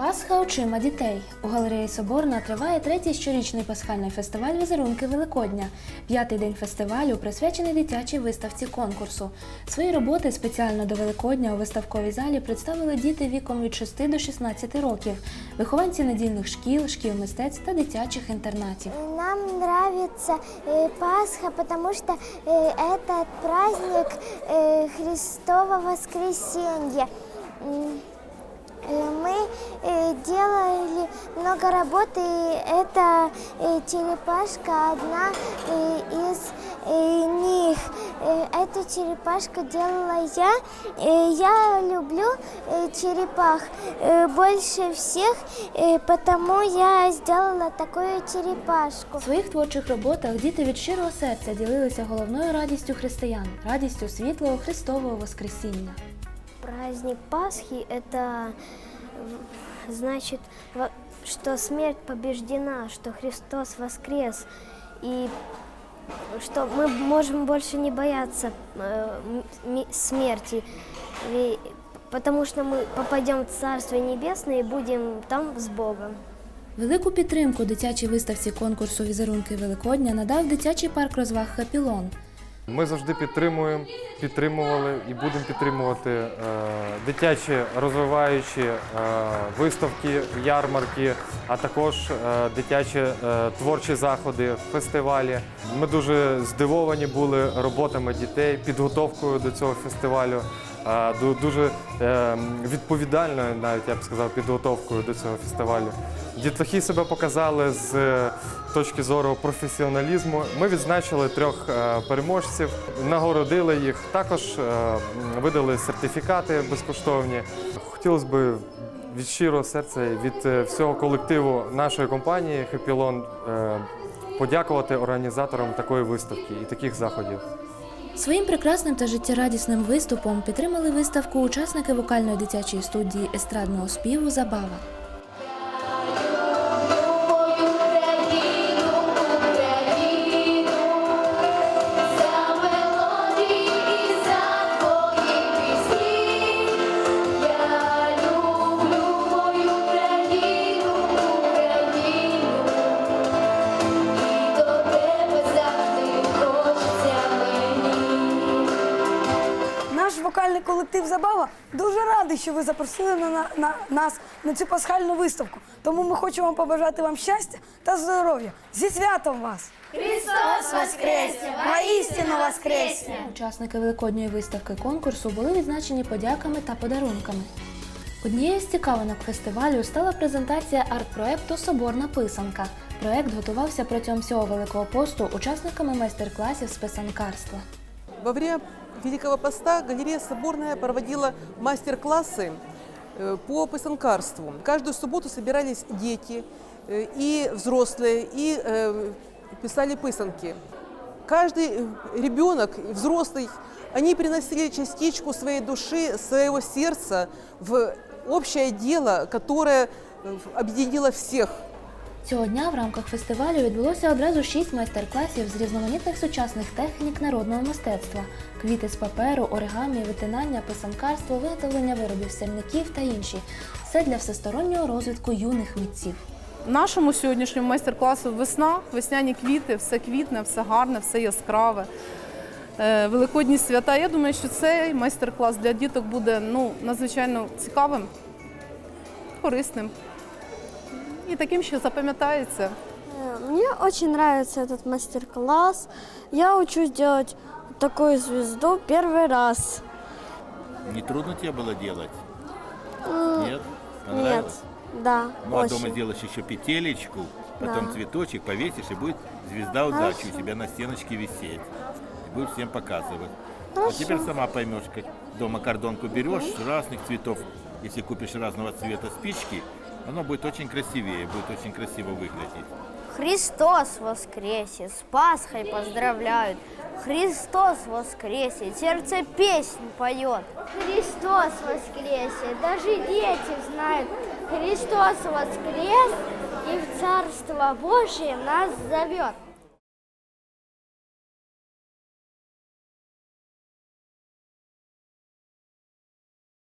Пасха очима дітей. У галереї Соборна триває третій щорічний пасхальний фестиваль Візерунки Великодня. П'ятий день фестивалю присвячений дитячій виставці конкурсу. Свої роботи спеціально до Великодня у виставковій залі представили діти віком від 6 до 16 років, вихованці недільних шкіл, шкіл мистецтв та дитячих інтернатів. Нам нравится э, Пасха, потому что э, это праздник э, Христова воскресенья. М, э, Мы э, делали много работы, и эта э, черепашка одна э, из э, них. Э, Эту черепашку делала я. Э, Я люблю э, черепах э, больше всех, э, потому я сделала такую черепашку. У своїх творчих роботах діти від щирого серця ділилися головною радістю християн, радістю світлого Христового Воскресіння. Праздник Пасхи – это в- значит, во- что смерть побеждена, что Христос воскрес, и что мы можем больше не бояться э, м- ми- смерти, и- потому что мы попадем в Царство Небесное и будем там с Богом. Велику підтримку дитячій виставці конкурсу Візерунки Великодня надав дитячий парк розваг Хапілон. Ми завжди підтримуємо, підтримували і будемо підтримувати е, дитячі розвиваючі е, виставки, ярмарки, а також е, дитячі е, творчі заходи, фестивалі. Ми дуже здивовані були роботами дітей, підготовкою до цього фестивалю. Ду- Дуже е, відповідальною, навіть я б сказав, підготовкою до цього фестивалю. Дітлахи себе показали з е, точки зору професіоналізму. Ми відзначили трьох е, переможців, нагородили їх. Також е, видали сертифікати безкоштовні. Хотілося б від щирого серця, від всього колективу нашої компанії Хепілон подякувати організаторам такої виставки і таких заходів. Своїм прекрасним та життєрадісним виступом підтримали виставку учасники вокальної дитячої студії естрадного співу Забава. Колектив Забава дуже радий, що ви запросили на, на, на нас на цю пасхальну виставку. Тому ми хочемо побажати вам щастя та здоров'я. Зі святом вас! Христос Воскресе! Воістину Воскресе! Учасники великодньої виставки конкурсу були відзначені подяками та подарунками. Однією з цікавинок фестивалю стала презентація арт-проекту Соборна писанка. Проект готувався протягом всього Великого посту учасниками майстер-класів з писанкарства. Во время Великого Поста галерея Соборная проводила мастер-классы э, по писанкарству. Каждую субботу собирались дети э, и взрослые, и э, писали писанки. Каждый ребенок, взрослый, они приносили частичку своей души, своего сердца в общее дело, которое объединило всех. Цього дня в рамках фестивалю відбулося одразу шість майстер-класів з різноманітних сучасних технік народного мистецтва: квіти з паперу, оригамі, витинання, писанкарство, виготовлення виробів сірників та інші. Все для всестороннього розвитку юних митців. Нашому сьогоднішньому майстер-класу весна, весняні квіти, все квітне, все гарне, все яскраве. Е, Великодні свята. Я думаю, що цей майстер-клас для діток буде ну, надзвичайно цікавим, корисним і таким, що запам'ятається. Э, Мне очень нравится этот мастер-класс. Я учусь делать такую звезду первый раз. Не трудно тебе было делать? Нет? Нет, Понравилось? да, Ну, а очень. дома сделаешь еще петелечку, потом Да. цветочек повесишь, и будет звезда удачи у тебя на стеночке висеть. И будешь всем показывать. А теперь сама поймешь, как дома кордонку берешь разных цветов. Если купишь разного цвета спички, оно будет очень красивее, будет очень красиво выглядеть. Христос воскресе, с Пасхой поздравляют. Христос воскресе, сердце песнь поет. Христос воскресе, даже дети знают. Христос воскрес и в Царство Божие нас зовет.